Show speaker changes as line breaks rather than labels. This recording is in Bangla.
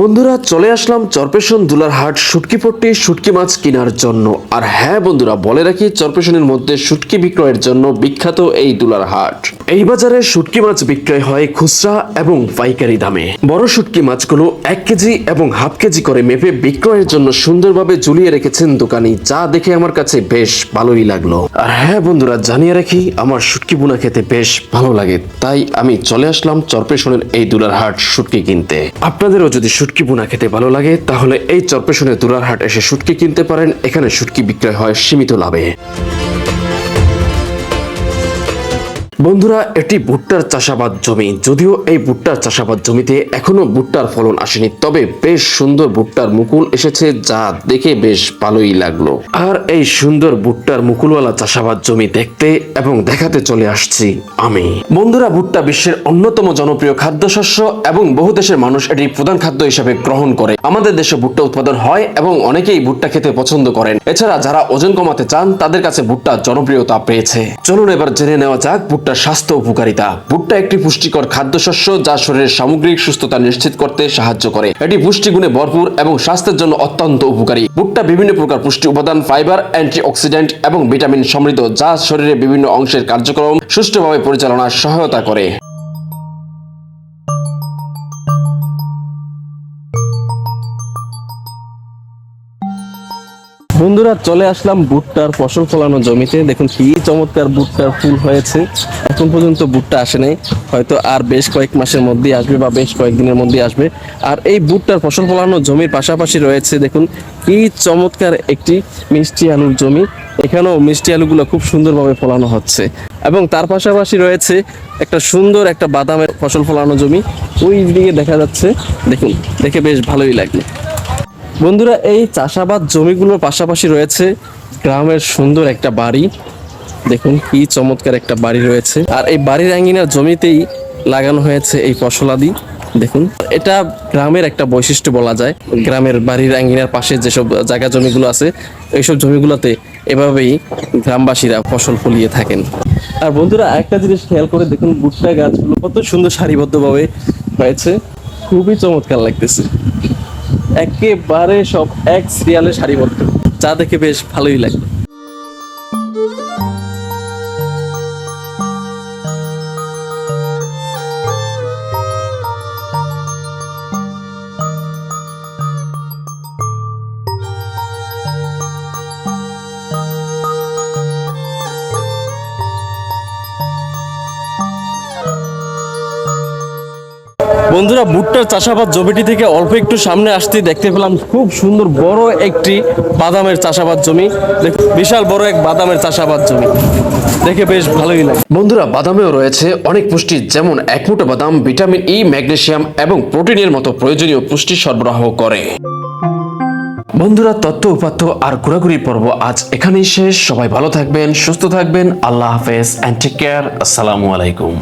বন্ধুরা, চলে আসলাম চরপেশন দুলার হাট শুটকি পট্টি, শুটকি মাছ কেনার জন্য। আর হ্যাঁ বন্ধুরা, বলে রাখি চরপেশনের মধ্যে শুটকি বিক্রয়ের জন্য বিখ্যাত এই দুলার হাট। এই বাজারে শুটকি মাছ বিক্রয় হয় খুচরা এবং পাইকারি দামে। বড় শুটকি মাছগুলো এক কেজি এবং হাফ কেজি করে মেপে বিক্রয়ের জন্য সুন্দরভাবে ঝুলিয়ে রেখেছেন দোকানি, যা দেখে আমার কাছে বেশ ভালোই লাগল। আর হ্যাঁ বন্ধুরা, জানিয়ে রাখি আমার শুটকি বুনা খেতে বেশ ভালো লাগে, তাই আমি চলে আসলাম চরপেশনের এই দুলার হাট শুটকি কিনতে। আপনাদেরও যদি শুটকি বোনা খেতে ভালো লাগে, তাহলে এই চরপেশনে দুরারহাট এসে শুটকি কিনতে পারেন। এখানে শুটকি বিক্রয় হয় সীমিত লাভে। বন্ধুরা, এটি ভুট্টার চাষাবাদ জমি। যদিও এই ভুট্টার চাষাবাদ জমিতে এখনও ভুট্টার ফলন আসেনি, তবে বেশ সুন্দর ভুট্টার মুকুল এসেছে যা দেখে বেশ ভালোই লাগল। আর এই সুন্দর ভুট্টার মুকুলওয়ালা চাষাবাদ জমি দেখতে এবং দেখাতে চলে আসছি আমি। বন্ধুরা, ভুট্টা বিশ্বের অন্যতম জনপ্রিয় খাদ্যশস্য এবং বহু দেশের মানুষ এটি প্রধান খাদ্য হিসেবে গ্রহণ করে। আমাদের দেশে ভুট্টা উৎপাদন হয় এবং অনেকেই ভুট্টা খেতে পছন্দ করেন। এছাড়া যারা ওজন কমাতে চান, তাদের কাছে ভুট্টা জনপ্রিয়তা পেয়েছে। চলুন এবার জেনে নেওয়া যাক ভুট্টার স্বাস্থ্য উপকারিতা। ভুট্টা একটি পুষ্টিকর খাদ্যশস্য যা শরীরের সামগ্রিক সুস্থতা নিশ্চিত করতে সাহায্য করে। এটি পুষ্টিগুণে ভরপুর এবং স্বাস্থ্যের জন্য অত্যন্ত উপকারী। ভুট্টা বিভিন্ন প্রকার পুষ্টি উপাদান, ফাইবার, অ্যান্টিঅক্সিডেন্ট এবং ভিটামিন সমৃদ্ধ যা শরীরের বিভিন্ন অংশের কার্যক্রম সুষ্ঠুভাবে পরিচালনার সহায়তা করে। বন্ধুরা, চলে আসলাম ভুট্টার ফসল ফলানো জমিতে। দেখুন কি চমৎকার ভুট্টার ফুল হয়েছে। এখন পর্যন্ত ভুট্টা আসে নাই। হয়তো আর বেশ কয়েক মাসের মধ্যেই আসবে বা বেশ কয়েকদিনের মধ্যেই আসবে। আর এই ভুট্টার ফসল ফলানো জমির পাশাপাশি রয়েছে, দেখুন কি চমৎকার একটি মিষ্টি আলুর জমি। এখানেও মিষ্টি আলুগুলো খুব সুন্দরভাবে ফলানো হচ্ছে। এবং তার পাশাপাশি রয়েছে একটা সুন্দর একটা বাদামের ফসল ফলানো জমি। ওই দিকে দেখা যাচ্ছে। দেখুন, দেখে বেশ ভালোই লাগল। বন্ধুরা, এই চাষাবাদ জমিগুলোর পাশাপাশি রয়েছে গ্রামের সুন্দর একটা বাড়ি। দেখুন কি চমৎকার একটা বাড়ি রয়েছে। আর এই বাড়ির আঙ্গিনার জমিতেই লাগানো হয়েছে এই ফসলাদি। দেখুন, এটা গ্রামের একটা বৈশিষ্ট্য বলা যায়। গ্রামের বাড়ির আঙ্গিনার পাশে যেসব জায়গা জমিগুলো আছে, এইসব জমিগুলোতে এভাবেই গ্রামবাসীরা ফসল ফলিয়ে থাকেন। আর বন্ধুরা একটা জিনিস খেয়াল করে দেখুন, ভুট্টা গাছগুলো কত সুন্দর সারিবদ্ধভাবে হয়েছে। খুবই চমৎকার লাগতেছে। একেবারে সব এক সিরিয়ালে সারিবদ্ধ যা দেখে বেশ ভালোই লাগে বন্ধুরা ভুট্টার চাষাবাদ জমিটি থেকে অল্প একটু সামনে আসতে দেখতে পেলাম খুব সুন্দর বড় একটি বাদামের চাষাবাদ জমি। বিশাল বড় এক বাদামের চাষাবাদ জমি। দেখে বেশ ভালোই লাগে। বন্ধুরা, বাদামেও রয়েছে অনেক পুষ্টি, যেমন এক মুঠো বাদাম, ভিটামিন ই ম্যাগনেসিয়াম এবং প্রোটিনের মতো প্রয়োজনীয় পুষ্টি সরবরাহ করে। বন্ধুরা তত্ত্ব উপাত্ত আর ঘোরাঘুরি পর্ব আজ এখানেই শেষ। সবাই ভালো থাকবেন, সুস্থ থাকবেন। আল্লাহ হাফেজ। অ্যান্ড টেক কেয়ার আসসালামু আলাইকুম।